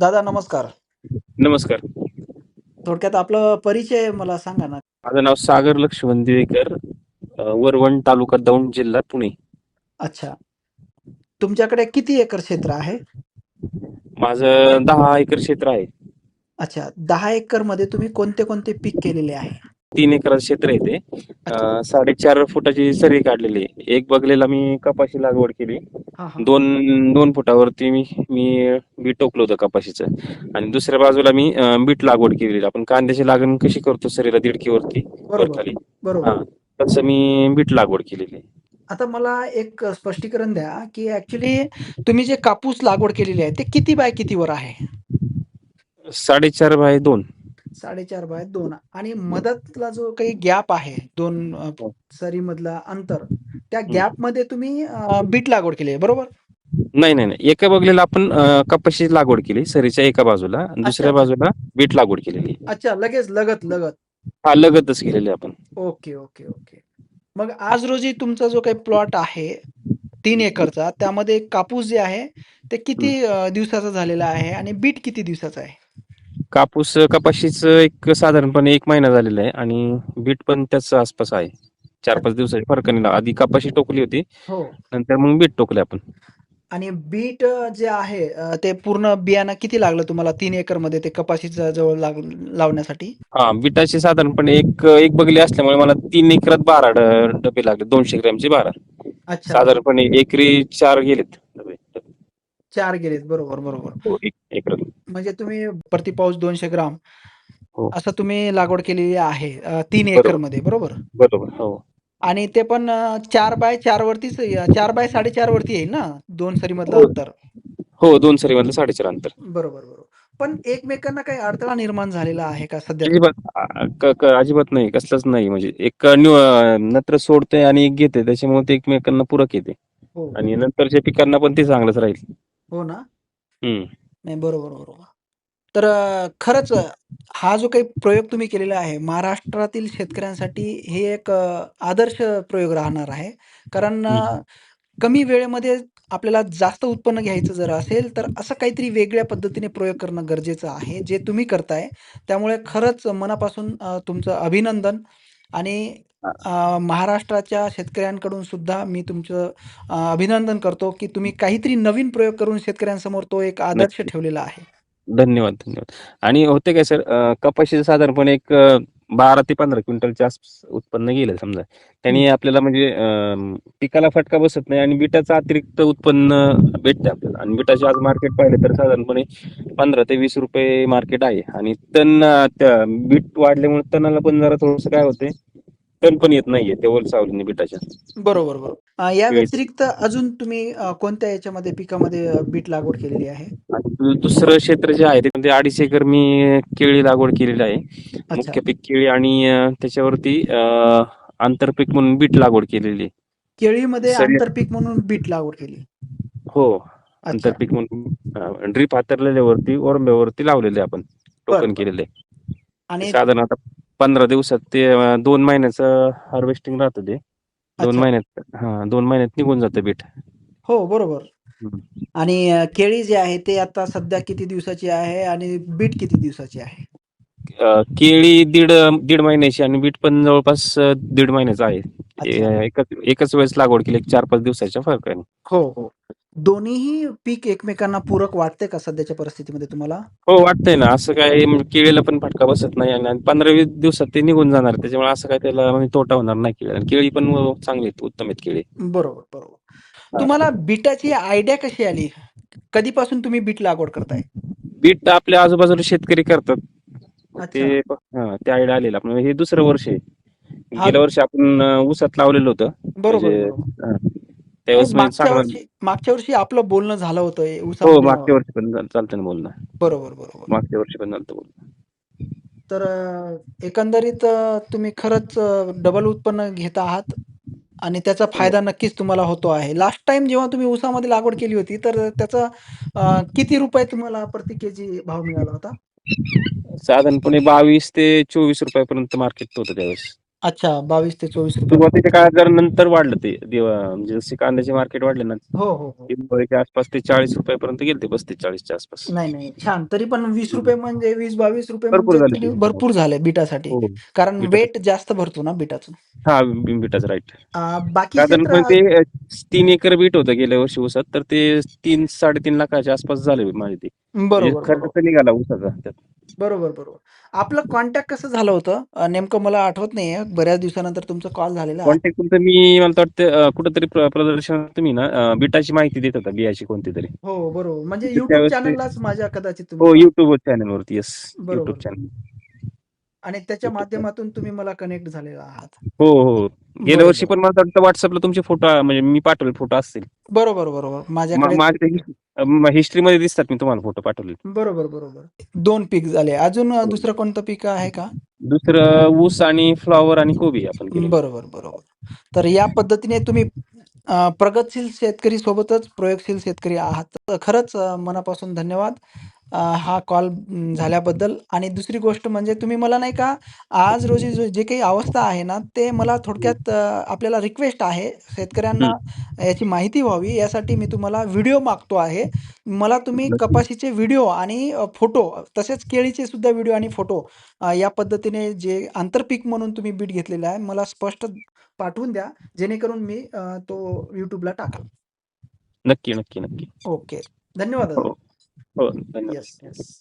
दादा नमस्कार. नमस्कार. थोडक्यात आपलं परिचय मला सांगा ना? माझं नाव सागर लक्ष्मण दिवेकर. वरवण तालुका दौंड जिल्हा पुणे. अच्छा. तुमच्याकडे किती एकर क्षेत्र आहे? माझं 10 एकर क्षेत्र आहे. अच्छा. 10 एकरमध्ये तुम्ही कोणते-कोणते पीक केलेले आहे? 3 एकराचं क्षेत्र आहे ते. अ, 4.5 फुटाची सरी काढलेली आहे. एक बगलेला मी कपाशी लागवड केली. हां, हां. 2 2 फुटावरती मी मी बी टोकलं होतं कपाशीचं आणि दुसऱ्या बाजूला मी अ, बीट लागवड केलेली. आपण कांद्याची लागण कशी करतो सरीला दीडकीवरती बरोबर. हां, तसं मी बीट लागवड केलेली आहे. आता मला एक स्पष्टीकरण द्या, की ॲक्चुअली तुम्ही जे कापूस लागवड केलेली आहे, ते किती बाय कितीवर आहे? 4.5 बाय 2. 4.5 बाय 2 आणि मधातला जो काही गॅप आहे 2 अ, हो. सरीमधला अंतर, त्या हं. गॅपमध्ये तुम्ही बीट लागवड केली आहे, बरोबर? नाही, नाही, नाही. एका बगलेला आपण अ, कपाशीची लागवड केली सरीच्या एका बाजूला दुसऱ्या. बाजूला बीट लागवड केलेली. अच्छा, लगेच लगत, लगत. हां, लगतच केलेली आपण. Okay, okay, okay. मग आज रोजी तुमचा जो काही प्लॉट आहे 3 एकरचा, त्यामध्ये कापूस जे आहे, ते किती दिवसाचा झालेला आहे आणि बीट किती दिवसाचं आहे? कापूस कपाशीचं एक साधारणपणे 1 महिना झालेला आहे आणि बीट पण त्याच आसपास आहे. 4-5 दिवसाच्या फरकाने. आधी कपाशी टोकली होती, हो. नंतर मग बीट टोकले आपण. आणि बीट अ, जे आहे अ, ते पूर्ण बियाणं किती लागलं तुम्हाला 3 एकरमध्ये ते कपाशीच्या जवळ लाग लावण्यासाठी? हां, बीटाचे साधारणपणे एक एक बगली असल्यामुळे मला 3 एकरात 12 ड डबे लागले. 200 ग्रॅमचे 12. अच्छा. साधारणपणे एकरी 4 गेलेत 4 गेलेत. बरोबर, बरोबर. हो. म्हणजे तुम्ही प्रति पाऊस 200 ग्राम हो. असं तुम्ही लागवड केलेली आहे अ, 3 बरोबर. एकरमध्ये, बरोबर? बरोबर. हो. आणि ते पण अ, 4 बाय 4 वरतीच 4 बाय 4.5 वरती येईल ना? 2 सरीमधलं हो. अंतर? हो, 2 सरीमधलं 4.5 अंतर. बरोबर, बरोबर. पण एकमेकांना काही अडथळा निर्माण झालेला आहे का सध्या? अजिबात अ, क क अजिबात नाही. कसलंच नाही. म्हणजे एक न्यू नत्र सोडतंय आणि एक घेतंय त्याच्यामुळे ते एकमेकांना पूरक आहे ते. हो. आणि नंतरच्या पिकांना पण ते चांगलंच राहील. हो ना? नाही, बरोबर, बरोबर. तर अ, खरंच हा जो काही प्रयोग तुम्ही केलेला आहे, महाराष्ट्रातील शेतकऱ्यांसाठी हे एक अ, आदर्श प्रयोग राहणार आहे. कारण अ. कमी वेळेमध्ये आपल्याला जास्त उत्पन्न घ्यायचं जर असेल, तर असं काहीतरी वेगळ्या पद्धतीने प्रयोग करणं गरजेचं आहे, जे तुम्ही करताय. त्यामुळे खरंच मनापासून अ, तुमचं अभिनंदन आणि अ, महाराष्ट्राच्या शेतकऱ्यांकडून सुद्धा मी तुमचं अ, अभिनंदन करतो, की तुम्ही काहीतरी नवीन प्रयोग करून शेतकऱ्यांसमोर तो एक आदर्श. ठेवलेला आहे. धन्यवाद, धन्यवाद. आणि होते काय सर अ, कपाशीचं साधारणपणे एक अ, 12 ते 15 क्विंटलच्या आसपास उत्पन्न गेलं समजा. त्याने हं. आपल्याला म्हणजे अ, पिकाला फटका बसत नाही आणि बीटाचं अतिरिक्त उत्पन्न भेटतं आपल्याला आणि बीटाचे आज मार्केट पाहिलं तर साधारणपणे 15 ते 20 रुपये मार्केट आहे आणि अ, त्या बीट वाढल्यामुळे तणाला पण जरा थोडंसं काय होतंय, तण पण येत नाहीये त्या वर सावलीने बीटाच्या. बरोबर, बरोबर. अ, या. व्यतिरिक्त अजून तुम्ही अ, कोणत्या याच्यामध्ये पिकामध्ये अ, बीट लागवड केलेली आहे? आणि दुसरं क्षेत्र जे आहे त्यामध्ये 2.5 एकर मी केळी लागवड केलेली आहे. अच्छा. मुख्य पीक केळी आणि अ, त्याच्यावरती अ, आंतरपीक म्हणून बीट लागवड केलेली आहे. केळीमध्ये आंतरपीक म्हणून बीट लागवड केली. हो. अच्छा. आंतरपीक म्हणून ड्रिप हातरलेल्यावरती ओरंब्यावरती लावलेले आपण. बरं, टोकन बरं. केलेलं. ते आणि साधारण आता 15 दिवसात ते अ, 2 महिन्याचं हार्वेस्टिंग राहतं ते. 2 अच्छा. महिन्यात हां, 2 महिन्यात निघून जातं बीट. हो, बरोबर. आणि अ, केळी जी आहे ते आता सध्या किती दिवसाची आहे आणि बीट किती दिवसाची आहे? अ, केळी दीड दीड महिन्याची आणि बीट पण जवळपास अ, दीड महिन्याचं आहे. अच्छा. ए एकच एकच वेळेस लागवड केली. 4-5 दिवसाच्या फरकाने. हो, हो. दोन्हीही पीक एकमेकांना पूरक वाटते का सध्याच्या परिस्थितीमध्ये तुम्हाला? हो, वाटतंय ना. असं काय म्हणजे केळीला पण फटका बसत नाही आणि 15-20 दिवसात ते निघून जाणार. त्याच्यामुळे असं काय त्याला म्हणजे तोटा होणार नाही केळीला. आणि केळी पण चांगली आहेत, उत्तम आहेत केळी. बरोबर, बरोबर. तुम्हाला बीटाची आयडिया कशी आली? कधीपासून तुम्ही बीट लागवड करताय? बीट आपल्या आजूबाजूला शेतकरी करतात. अच्छा. ते हां, ते आयडिया आलेलं. आपण हे दुसरं वर्ष आहे. हां. गेल्या वर्षी आपण अ, ऊसात लावलेलं होतं. बरोबर, म्हणजे. हां, त्यावेळेस मागच्या वर्षी मागच्या वर्षी आपलं बोलणं झालं होतं हे हो, मागच्या वर्षी पण चालतं ना बोलणं. बरोबर, बरोबर. मागच्या वर्षी पण झालं बोलणं. तर अ, एकंदरीत अ, तुम्ही खरंच डबल उत्पन्न घेत आहात आणि त्याचा हो. फायदा नक्कीच तुम्हाला होतो आहे. लास्ट टाईम जेव्हा तुम्ही ऊसामध्ये लागवड केली होती, तर त्याचा अ, किती रुपये तुम्हाला प्रति केजी भाव मिळाला होता? साधारणपणे 22 ते 24 रुपयापर्यंत मार्केट होतं त्यावेळेस. अच्छा 22 ते 24 रुपये. सुरुवातीच्या काळात जरा नंतर वाढलं ते देव म्हणजे जसे कांद्याचे मार्केट वाढले ना हो, हो, हो. आसपास ते 40 रुपयापर्यंत गेले ते 35-40 च्या आसपास. नाही, नाही. छान. तरी पण 20 हं. रुपये म्हणजे 20-22 रुपये भरपूर म्हणजे झाले तरी ते. भरपूर झाले बीटासाठी. हो. कारण. वेट जास्त भरतो ना बीटाचं. हां, बी बीटाचं राईट. अ, साधारणपणे तर ते अ, 3 एकर बीट होतं गेल्या वर्षी ऊसात तर ते 3-3.5 लाखाच्या आसपास झाले माझे ते. म्हणजे बरोबर, खर्च बरोबर. तर निघाला ऊसाचा त्यात. बरोबर, बरोबर. आपलं कॉन्टॅक्ट कसं झालं होतं? अ, नेमकं मला आठवत नाहीये. बऱ्याच दिवसानंतर तुमचा कॉल झालेला आहे. कॉन्टॅक्ट तुमचं मी मला तर वाटतं अ, कुठेतरी प्र प्रदर्शनात तुम्ही ना अ, बीटाची माहिती देत होता बियाची कोणतीतरी. हो, बरोबर. म्हणजे तर YouTube त्यावेळेस ते चॅनललाच माझ्या कदाचित हो, तुम्ही YouTube चॅनलवरती येस. बरोबर. YouTube channel. आणि त्याच्या YouTube चॅनल. माध्यमातून तुम्ही मला कनेक्ट झालेला आहात. हो, हो. गेल्या वर्षी बरोबर. पण मला वाटतं WhatsAppला तुमचे फोटो म्हणजे मी पाठवलेले फोटो असतील. बरोबर, बरोबर. मा माझ्याकडे माझ्या हिस्ट्रीमध्ये दिसतात मी तुम्हाला फोटो पाठवलेले. बरोबर, बरोबर. 2 पीक झाले. अजून हो. दुसरं कोणतं पीक आहे का? दुसरं ऊस आणि फ्लॉवर आणि कोबी आपण. बरोबर, बरोबर. तर या पद्धतीने तुम्ही प्रगतशील शेतकरी सोबतच प्रयोगशील शेतकरी आहात. खरंच मनापासून धन्यवाद. हा कॉल झाल्याबद्दल आणि दुसरी गोष्ट म्हणजे तुम्ही मला नाही का आज रोजी जो जे काही अवस्था आहे ना, ते मला. थोडक्यात आपल्याला रिक्वेस्ट आहे शेतकऱ्यांना हं. याची माहिती व्हावी यासाठी मी तुम्हाला व्हिडिओ मागतो आहे. मला तुम्ही. कपाशीचे व्हिडिओ आणि अ, फोटो तसेच केळीचे सुद्धा व्हिडिओ आणि फोटो अ, या पद्धतीने जे आंतरपीक म्हणून तुम्ही बीट घेतलेलं आहे मला स्पष्ट पाठवून द्या. जेणेकरून मी अ, तो YouTubeला टाकेल. नक्की, नक्की, नक्की. ओके. धन्यवाद. दादा. हो, धन्यवाद. Yes, yes.